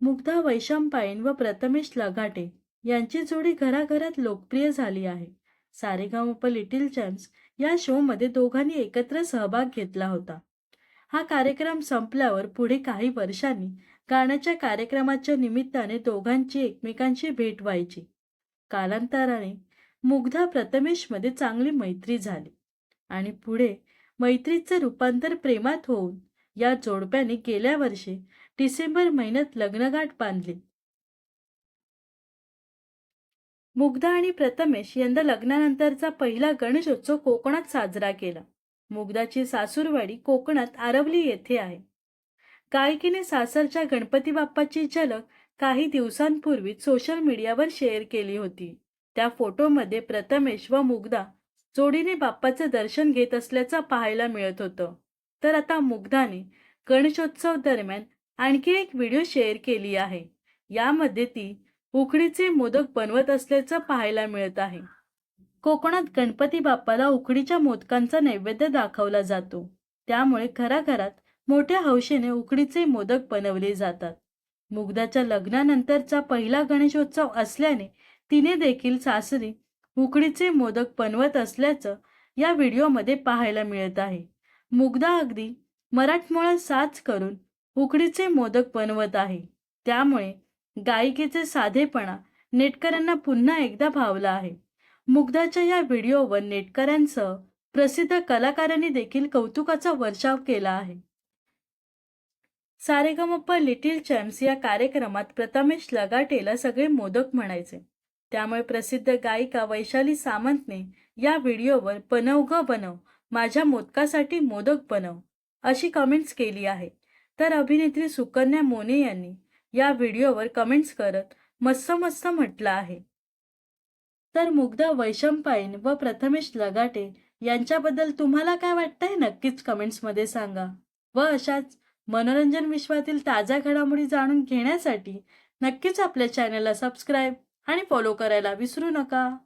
मुग्धा वैशंपायन व प्रथमेश लगाटे यांची जोडी घराघरात लोकप्रिय झाली आहे. सारेगामप लिटिल चॅम्प्स या शोमध्ये दोघांनी एकत्र सहभाग घेतला होता. हा कार्यक्रम संपल्यावर पुढे काही वर्षांनी गाण्याच्या कार्यक्रमाच्या निमित्ताने दोघांची एकमेकांची भेट व्हायची. कालांतराने मुग्धा प्रथमेशमध्ये चांगली मैत्री झाली आणि पुढे मैत्रीचे रूपांतर प्रेमात होऊन या जोडप्याने गेल्या वर्षी डिसेंबर महिन्यात लग्नगाठ बांधली. मुग्धा आणि प्रथमेश यंदा लग्नानंतरचा पहिला गणेशोत्सव कोकणात साजरा केला. मुग्धाची सासूरवाडी कोकणात आरवली येथे आहे. गायकीने सासरच्या गणपती बाप्पाची झलक काही दिवसांपूर्वी सोशल मीडियावर शेअर केली होती. त्या फोटोमध्ये प्रथमेश व मुग्धा जोडीने बाप्पाचं दर्शन घेत असल्याचं पाहायला मिळत होतं. तर आता मुग्धाने गणेशोत्सव दरम्यान आणखी एक व्हिडिओ शेअर केली आहे. यामध्ये ती उकडीचे मोदक बनवत असल्याचं पाहायला मिळत आहे. कोकणात गणपती बाप्पाला उकडीच्या मोदकांचा नैवेद्य दाखवला जातो. त्यामुळे घराघरात मोठ्या हौशेने उकडीचे मोदक बनवले जातात. मुग्धाच्या लग्नानंतरचा पहिला गणेशोत्सव असल्याने तिने देखील सासरी उकडीचे मोदक बनवत असल्याचं या व्हिडिओमध्ये पाहायला मिळत आहे. मुग्धा अगदी मराठमोळा साच करून उकडीचे मोदक बनवत आहे. त्यामुळे गायिकेचे साधेपणा नेटकऱ्यांना पुन्हा एकदा भावला आहे. मुग्धाच्या या व्हिडिओवर नेटकऱ्यांसह प्रसिद्ध कलाकारांनी देखील कौतुकाचा वर्षाव केला आहे. सारेगमप्पा लिटिल चॅम्प्स या कार्यक्रमात प्रथमेश लगाटेला सगळे मोदक म्हणायचे. त्यामुळे प्रसिद्ध गायिका वैशाली सामंतने या व्हिडिओवर बनव ग बनव माझ्या मोदकासाठी मोदक बनव अशी कमेंट्स केली आहे. तर अभिनेत्री सुकन्या मोने यांनी या व्हिडिओवर कमेंट्स करत मस्त मस्त म्हटलं आहे. तर मुग्धा वैशंपाईन व प्रथमेश लगाटे यांच्याबद्दल तुम्हाला काय वाटतंय? नक्कीच कमेंट्समध्ये सांगा. व अशाच मनोरंजन विश्वातील ताज्या घडामोडी जाणून घेण्यासाठी नक्कीच आपल्या चॅनलला सबस्क्राईब आणि फॉलो करायला विसरू नका.